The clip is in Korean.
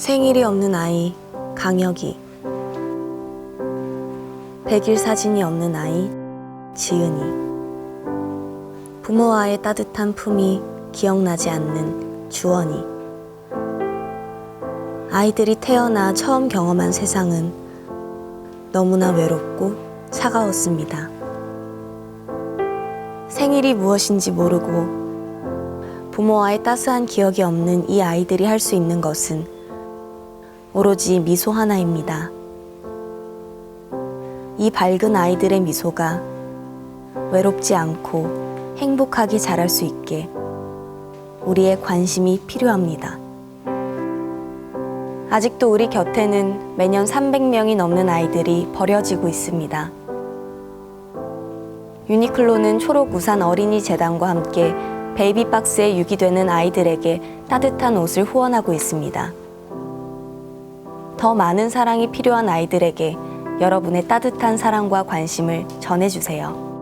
생일이 없는 아이 강혁이. 백일 사진이 없는 아이 지은이. 부모와의 따뜻한 품이 기억나지 않는 주원이. 아이들이 태어나 처음 경험한 세상은 너무나 외롭고 차가웠습니다. 생일이 무엇인지 모르고 부모와의 따스한 기억이 없는 이 아이들이 할 수 있는 것은 오로지 미소 하나입니다. 이 밝은 아이들의 미소가 외롭지 않고 행복하게 자랄 수 있게 우리의 관심이 필요합니다. 아직도 우리 곁에는 매년 300명이 넘는 아이들이 버려지고 있습니다. 유니클로는 초록 우산 어린이 재단과 함께 베이비박스에 유기되는 아이들에게 따뜻한 옷을 후원하고 있습니다. 더 많은 사랑이 필요한 아이들에게 여러분의 따뜻한 사랑과 관심을 전해주세요.